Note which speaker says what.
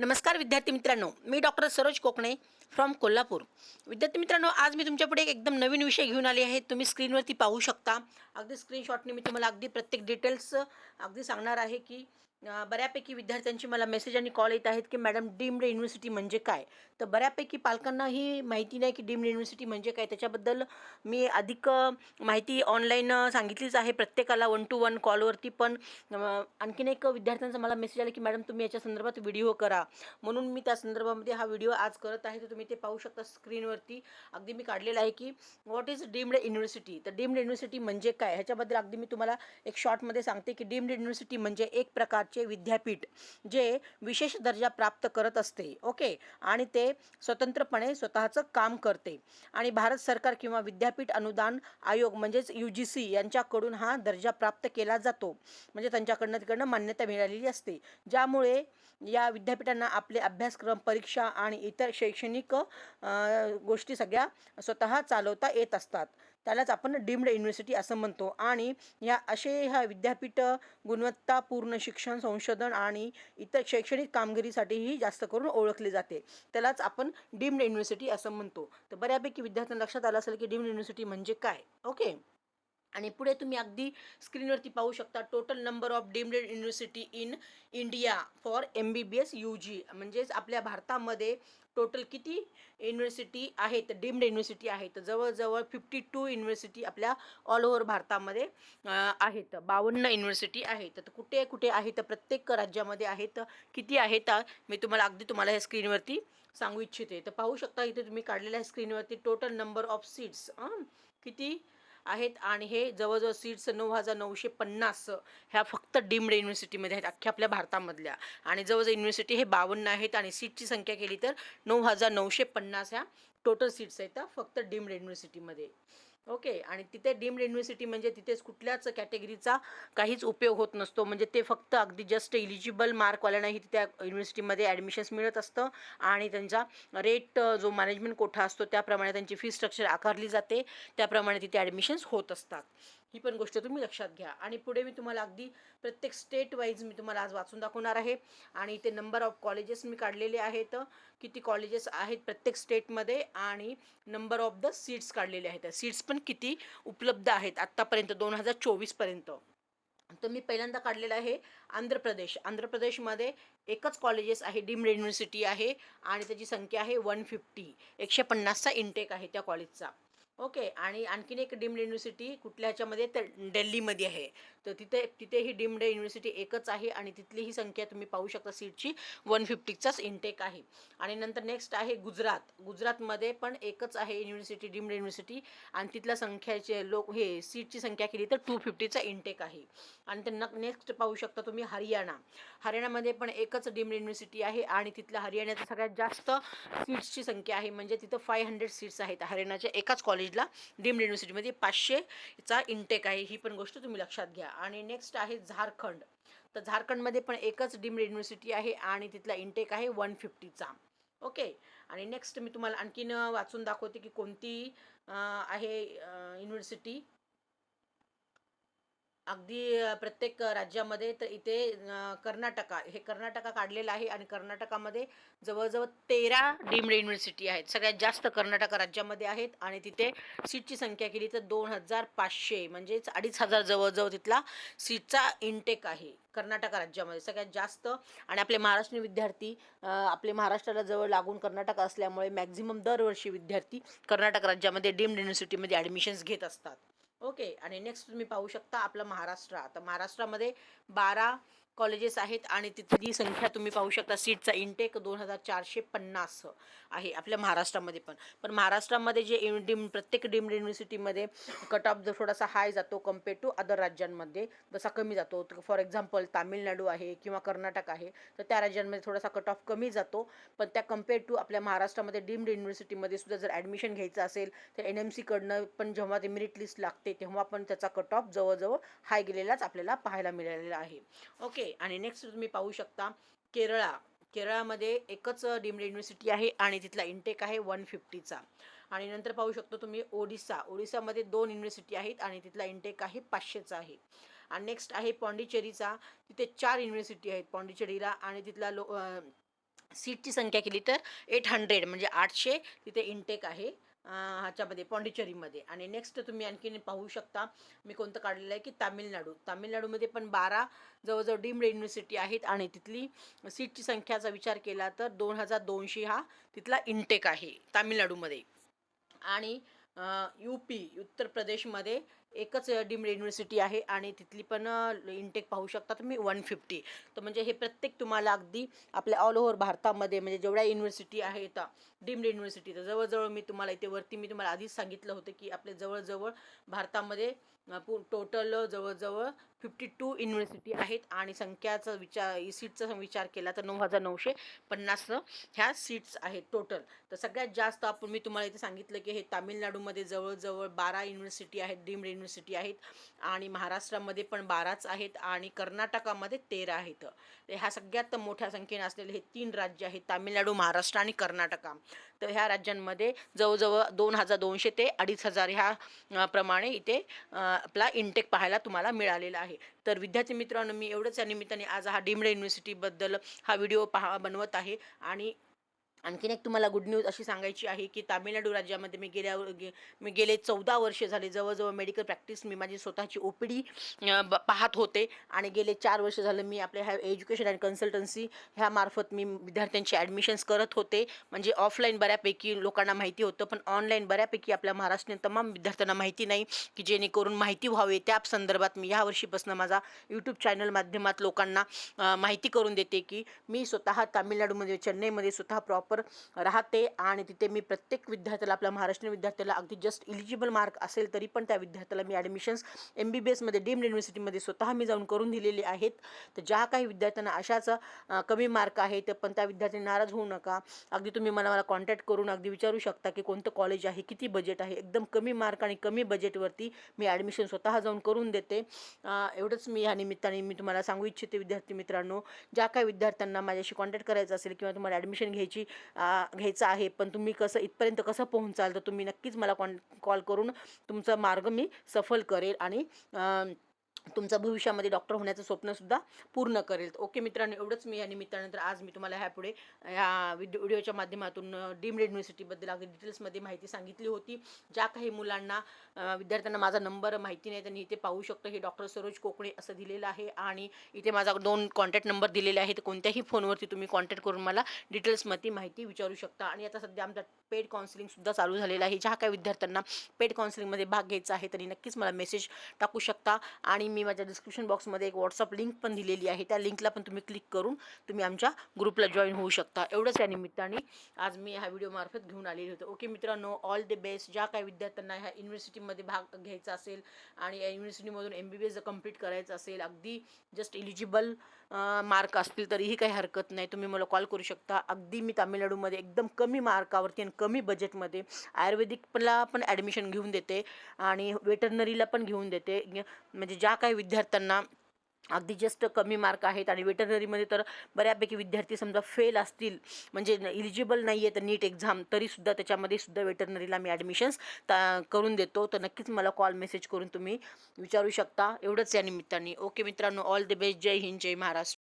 Speaker 1: नमस्कार विद्यार्थी मित्रांनो मी डॉक्टर सरोज कोकणे फ्रॉम कोल्हापूर. विद्यार्थी मित्रांनो आज मी तुमच्यापुढे एक एकदम नवीन विषय घेऊन आले आहे. तुम्ही स्क्रीनवरती पाहू शकता. अगदी स्क्रीनशॉटने मी तुम्हाला अगदी प्रत्येक डिटेल्स अगदी सांगणार आहे की बऱ्यापैकी विद्यार्थ्यांची मला मेसेज आणि कॉल येत आहेत की मॅडम डीम्ड युनिव्हर्सिटी म्हणजे काय? तर बऱ्यापैकी पालकांना ही माहिती नाही की डीम्ड युनिव्हर्सिटी म्हणजे काय. त्याच्याबद्दल मी अधिक माहिती ऑनलाईन सांगितलीच आहे प्रत्येकाला वन टू वन कॉलवरती पण आणखीन एक विद्यार्थ्यांचा मला मेसेज आला की मॅडम तुम्ही याच्या संदर्भात व्हिडिओ करा. म्हणून मी त्या संदर्भामध्ये हा व्हिडिओ आज करत आहे. तर तुम्ही ते पाहू शकता स्क्रीनवरती अगदी मी काढलेला आहे की व्हॉट इज डीम्ड युनिव्हर्सिटी? तर डीम्ड युनिव्हर्सिटी म्हणजे काय? ह्याच्याबद्दल अगदी मी तुम्हाला एक शॉर्टमध्ये सांगते की डीम्ड युनिव्हर्सिटी म्हणजे एक प्रकार प्रकारचे विद्यापीठ जे विशेष दर्जा प्राप्त करत असते ओके? आणि ते स्वतंत्रपणे स्वतःचं काम करते. आणि भारत सरकार किंवा विद्यापीठ अनुदान आयोग म्हणजेच यू जी सी यांच्याकडून हा दर्जा प्राप्त केला जातो. म्हणजे त्यांच्याकडनं तिकडनं मान्यता मिळालेली असते. ज्यामुळे या विद्यापीठांना आपले अभ्यासक्रम परीक्षा आणि इतर शैक्षणिक गोष्टी सगळ्या स्वतः चालवता येत असतात. त्यालाच आपण डीम्ड युनिव्हर्सिटी असं म्हणतो. आणि या असे ह्या विद्यापीठ गुणवत्तापूर्ण शिक्षण संशोधन आणि इतर शैक्षणिक कामगिरीसाठीही जास्त करून ओळखले जाते. त्यालाच आपण डीम्ड युनिव्हर्सिटी असं म्हणतो. तर बऱ्यापैकी विद्यार्थ्यांना लक्षात आलं असेल की डीम्ड युनिव्हर्सिटी म्हणजे काय? ओके? आणि पुढे तुम्ही अगदी स्क्रीनवरती पाहू शकता total number of deemed university in India for M B B S U G. म्हणजेच आपल्या भारतामध्ये टोटल किती युनिव्हर्सिटी आहेत डीम्ड युनिव्हर्सिटी आहेत. जवळजवळ फिफ्टी टू युनिव्हर्सिटी आपल्या ऑल ओव्हर भारतामध्ये आहेत. बावन्न युनिव्हर्सिटी आहेत. तर कुठे कुठे आहेत प्रत्येक राज्यामध्ये आहेत किती आहेत मी तुम्हाला अगदी तुम्हाला ह्या स्क्रीनवरती सांगू इच्छिते. तर पाहू शकता इथे तुम्ही काढलेल्या स्क्रीनवरती टोटल नंबर ऑफ सीट्स किती आहेत आणि हे जवळजवळ सीट्स नऊ हजार नऊशे पन्नास ह्या फक्त डीम्ड युनिव्हर्सिटीमध्ये आहेत अख्ख्या आपल्या भारतामधल्या. आणि जवळजवळ युनिव्हर्सिटी हे बावन्न आहेत आणि सीटची संख्या केली तर नऊ हजार नऊशे पन्नास ह्या टोटल सीट्स आहेत त्या फक्त डीम्ड युनिव्हर्सिटीमध्ये ओके. आणि तिथे डीम्ड युनिव्हर्सिटी म्हणजे तिथेच कुठल्याच कॅटेगरीचा काहीच उपयोग होत नसतो. म्हणजे ते फक्त अगदी जस्ट इलिजिबल मार्कवाल्यांनाही त्या युनिव्हर्सिटीमध्ये ॲडमिशन्स मिळत असतं. आणि त्यांचा रेट जो मॅनेजमेंट कोठा असतो त्याप्रमाणे त्यांची फी स्ट्रक्चर आकारली जाते. त्याप्रमाणे तिथे ॲडमिशन्स होत असतात. ही पण गोष्ट तुम्ही लक्षात घ्या. आणि पुढे मी तुम्हाला अगदी प्रत्येक स्टेट वाईज मी तुम्हाला आज वाचून दाखवणार आहे. आणि इथे नंबर ऑफ कॉलेजेस मी काढलेले आहेत. किती कॉलेजेस आहेत प्रत्येक स्टेटमध्ये आणि नंबर ऑफ द सीट्स काढलेले आहेत. सीट्स पण किती उपलब्ध आहेत आत्तापर्यंत? दोन हजार चोवीसपर्यंत तर मी पहिल्यांदा काढलेलं आहे आंध्र प्रदेश. आंध्र प्रदेशमध्ये एकच कॉलेजेस आहे. डीम्ड युनिव्हर्सिटी आहे. आणि त्याची संख्या आहे वन फिफ्टी एकशे पन्नासचा इंटेक आहे त्या कॉलेजचा ओके आणि आणखीन एक डीम्ड युनिव्हर्सिटी कुठल्या ह्याच्यामध्ये तर दिल्लीमध्ये आहे. तर तिथे तिथेही डीम्ड युनिव्हर्सिटी एकच आहे आणि तिथली ही संख्या तुम्ही पाहू शकता सीटची वन फिफ्टीचाच इंटेक आहे. आणि नंतर नेक्स्ट आहे गुजरात. गुजरातमध्ये पण एकच आहे युनिव्हर्सिटी डीम्ड युनिव्हर्सिटी आणि तिथल्या संख्याचे लोक हे सीटची संख्या केली तर टू फिफ्टीचा इंटेक आहे. आणि तर नेक्स्ट पाहू शकता तुम्ही हरियाणा. हरियाणामध्ये पण एकच डीम्ड युनिव्हर्सिटी आहे आणि तिथल्या हरियाणाचं सगळ्यात जास्त सीट्सची संख्या आहे. म्हणजे तिथं फाय हंड्रेड सीट्स आहेत. हरियाणाच्या एकाच कॉलेज कॉलेजला डीम्ड युनिव्हर्सिटीमध्ये पाचशेचा इंटेक आहे ही पण गोष्ट तुम्ही लक्षात घ्या. आणि नेक्स्ट आहे झारखंड. तर झारखंडमध्ये पण एकच डीम्ड युनिव्हर्सिटी आहे आणि तिथला इंटेक आहे वन फिफ्टीचा ओके? आणि नेक्स्ट मी तुम्हाला आणखीन वाचून दाखवते की कोणती आहे युनिव्हर्सिटी अगदी प्रत्येक राज्यामध्ये तर इथे कर्नाटका हे कर्नाटका काढलेलं आहे आणि कर्नाटकामध्ये जवळजवळ तेरा डीम्ड युनिव्हर्सिटी आहेत. सगळ्यात जास्त कर्नाटका राज्यामध्ये आहेत आणि तिथे सीटची संख्या केली तर दोन हजार पाचशे म्हणजेच अडीच हजार जवळजवळ तिथला सीटचा इनटेक आहे कर्नाटका राज्यामध्ये सगळ्यात जास्त. आणि आपले महाराष्ट्रीयन विद्यार्थी आपले महाराष्ट्राला जवळ लागून कर्नाटक असल्यामुळे मॅक्झिमम दरवर्षी विद्यार्थी कर्नाटक राज्यामध्ये डीम्ड युनिव्हर्सिटीमध्ये ॲडमिशन्स घेत असतात. ओके आणि नेक्स्ट तुम्ही पाहू शकता आपलं महाराष्ट्र. आता महाराष्ट्रामध्ये बारा कॉलेजेस आहेत आणि तिथली संख्या तुम्ही पाहू शकता. सीटचा इंटेक दोन हजार चारशे पन्नास आहे आपल्या महाराष्ट्रामध्ये पण. पण महाराष्ट्रामध्ये जे डीम प्रत्येक डीम्ड युनिव्हर्सिटीमध्ये कट ऑफ जो थोडासा हाय जातो कंपेअर टू अदर राज्यांमध्ये जसा कमी जातो. फॉर एक्झाम्पल तामिळनाडू आहे किंवा कर्नाटक आहे तर त्या राज्यांमध्ये थोडासा कट ऑफ कमी जातो. पण त्या कंपेअर टू आपल्या महाराष्ट्रामध्ये डीम्ड युनिव्हर्सिटीमध्ये सुद्धा जर ॲडमिशन घ्यायचं असेल तर एन एम सीकडनं पण जेव्हा ते मेरिट लिस्ट लागते तेव्हा पण त्याचा कट ऑफ जवळजवळ हाय गेलेलाच आपल्याला पाहायला मिळालेला आहे. ओके आणि नेक्स्ट तुम्ही पाहू शकता केरळा. केरळामध्ये एकच डीम्ड युनिव्हर्सिटी आहे आणि तिथला इंटेक आहे वन फिफ्टीचा आणि नंतर पाहू शकतो तुम्ही ओडिसा. ओडिसामध्ये दोन युनिव्हर्सिटी आहेत आणि तिथला इंटेक आहे पाचशेचा आहे. आणि नेक्स्ट आहे पॉंडिचेरीचा. तिथे चार युनिव्हर्सिटी आहेत पॉंडिचेरीला आणि तिथला लो सीटची संख्या केली तर एट हंड्रेड म्हणजे आठशे तिथे इंटेक आहे. ह्याच्यामध्ये पॉंडिचेरीमध्ये. आणि नेक्स्ट तुम्ही आणखीन पाहू शकता मी कोणतं काढलेलं आहे की तामिळनाडू. तामिळनाडूमध्ये पण बारा जवळजवळ डीम्ड युनिव्हर्सिटी आहेत आणि तिथली सीटची संख्याचा विचार केला तर दोन हजार दोनशे हा तिथला इंटेक आहे तामिळनाडूमध्ये. आणि यू पी उत्तर प्रदेशमध्ये एकच डीम्ड युनिव्हर्सिटी आहे आणि तिथली पण इंटेक पाहू शकता तुम्ही वन फिफ्टी तर म्हणजे हे प्रत्येक तुम्हाला अगदी आपल्या ऑल ओव्हर भारतामध्ये म्हणजे जेवढ्या युनिव्हर्सिटी आहेत डीम्ड युनिव्हर्सिटी तर जवळजवळ मी तुम्हाला इथे वरती मी तुम्हाला आधीच सांगितलं होतं की आपले जवळजवळ भारतामध्ये टोटल जवळजवळ फिफ्टी टू युनिव्हर्सिटी आहेत आणि संख्याचा विचार सीटचा विचार केला तर नऊ हजार नऊशे पन्नास ह्या सीट्स आहेत टोटल तर सगळ्यात जास्त आपण मी तुम्हाला इथे सांगितलं की हे तामिळनाडूमध्ये जवळजवळ बारा युनिव्हर्सिटी आहेत डीम्ड युनिव्हर्सिटी आहेत आणि महाराष्ट्रामध्ये पण बाराच आहेत आणि कर्नाटकामध्ये तेरा आहेत. तर ह्या सगळ्यात मोठ्या संख्येने असलेले हे तीन राज्य आहेत तामिळनाडू महाराष्ट्र आणि कर्नाटका. तर ह्या राज्यांमध्ये जवळजवळ दोन हजार दोनशे ते अडीच हजार ह्या प्रमाणे इथे आपला इंटेक पाहायला तुम्हाला मिळालेला आहे. तर विद्यार्थी मित्रांनो मी एवढंच या निमित्ताने आज हा डीम्ड युनिव्हर्सिटीबद्दल हा व्हिडिओ पहा बनवत आहे. आणि आणखीन एक तुम्हाला गुड न्यूज अशी सांगायची आहे की तामिळनाडू राज्यामध्ये मी गेल्या गे मी गेले चौदा वर्षे झाले. जवळजवळ मेडिकल प्रॅक्टिस मी माझी स्वतःची ओ पी डी पाहत होते. आणि गेले चार वर्ष झालं मी आपल्या ह्या एज्युकेशन अँड कन्सल्टन्सी ह्या मार्फत मी विद्यार्थ्यांची ॲडमिशन्स करत होते. म्हणजे ऑफलाईन बऱ्यापैकी लोकांना माहिती होतं पण ऑनलाईन बऱ्यापैकी आपल्या महाराष्ट्रीयन तमाम विद्यार्थ्यांना माहिती नाही की जेणेकरून माहिती व्हावे. त्या संदर्भात मी ह्या वर्षीपासून माझा यूट्यूब चॅनल माध्यमात लोकांना माहिती करून देते की मी स्वतः तामिळनाडूमध्ये चेन्नईमध्ये स्वतः प्रॉपर राहते आणि तिथे मी प्रत्येक विद्यार्थ्याला आपल्या महाराष्ट्रीयन विद्यार्थ्याला अगदी जस्ट इलिजिबल मार्क असेल तरी पण त्या विद्यार्थ्याला मी ॲडमिशन्स एम बी बी एसमध्ये डीम्ड युनिव्हर्सिटीमध्ये स्वतः मी जाऊन करून दिलेले आहेत. तर ज्या काही विद्यार्थ्यांना अशाच कमी मार्क आहेत पण त्या विद्यार्थ्यांनी नाराज होऊ नका. अगदी तुम्ही मला मला कॉन्टॅक्ट करून अगदी विचारू शकता की कोणतं कॉलेज आहे किती बजेट आहे. एकदम कमी मार्क आणि कमी बजेटवरती मी ॲडमिशन स्वतः जाऊन करून देते. एवढंच मी या निमित्ताने मी तुम्हाला सांगू इच्छिते विद्यार्थी मित्रांनो. ज्या काही विद्यार्थ्यांना माझ्याशी कॉन्टॅक्ट करायचं असेल किंवा तुम्हाला ॲडमिशन घ्यायची घ्यायचं आहे. पण तुम्ही कसं इथपर्यंत कसं पोहोचाल तर तुम्ही नक्कीच मला कॉन कॉल करून तुमचा मार्ग मी सफल करेल आणि तुमचं भविष्यामध्ये डॉक्टर होण्याचं स्वप्नसुद्धा पूर्ण करेल. ओके मित्रांनो एवढंच मी या निमित्तानंतर आज मी तुम्हाला ह्यापुढे ह्या व्हिडिओच्या माध्यमातून डीम्ड युनिव्हर्सिटीबद्दल अगदी डिटेल्समध्ये माहिती सांगितली होती. ज्या काही मुलांना विद्यार्थ्यांना माझा नंबर माहिती नाही त्यांनी इथे पाहू शकतो. हे डॉक्टर सरोज कोकणे असं दिलेलं आहे आणि इथे माझा दोन कॉन्टॅक्ट नंबर दिलेले आहेत. कोणत्याही फोनवरती तुम्ही कॉन्टॅक्ट करून मला डिटेल्समध्ये माहिती विचारू शकता. आणि आता सध्या आमचा पेड काउन्सिलिंगसुद्धा चालू झालेलं आहे. ज्या काही विद्यार्थ्यांना पेड काउन्सिलिंगमध्ये भाग घ्यायचा आहे त्यांनी नक्कीच मला मेसेज टाकू शकता. आणि मी माझ्या डिस्क्रिप्शन बॉक्समध्ये एक व्हॉट्सअप लिंक पण दिलेली आहे. त्या लिंकला पण तुम्ही क्लिक करून तुम्ही आमच्या ग्रुपला जॉईन होऊ शकता. एवढंच या निमित्ताने आज मी ह्या व्हिडिओमार्फत घेऊन आलेली होते. ओके मित्रांनो ऑल द बेस्ट ज्या काही विद्यार्थ्यांना ह्या युनिव्हर्सिटीमध्ये भाग घ्यायचा असेल आणि या युनिव्हर्सिटीमधून एम बी बी एस जर करायचं असेल अगदी जस्ट एलिजिबल मार्क असतील तरीही काही हरकत नाही. तुम्ही मला कॉल करू शकता. अगदी मी तामिळनाडूमध्ये एकदम कमी मार्कावरती आणि कमी बजेटमध्ये आयुर्वेदिकला पण ॲडमिशन घेऊन देते आणि वेटरनरीला पण घेऊन देते. म्हणजे ज्या काही विद्यार्थ्यांना अगदी जस्ट कमी मार्क आहेत आणि वेटरनरीमध्ये तर बऱ्यापैकी विद्यार्थी समजा फेल असतील म्हणजे इलिजिबल नाही आहे तर नीट एक्झाम तरीसुद्धा त्याच्यामध्ये सुद्धा वेटरनरीला मी ॲडमिशन्स ता करून देतो. तर नक्कीच मला कॉल मेसेज करून तुम्ही विचारू शकता. एवढंच या निमित्ताने. ओके मित्रांनो ऑल द बेस्ट जय हिंद जय महाराष्ट्र.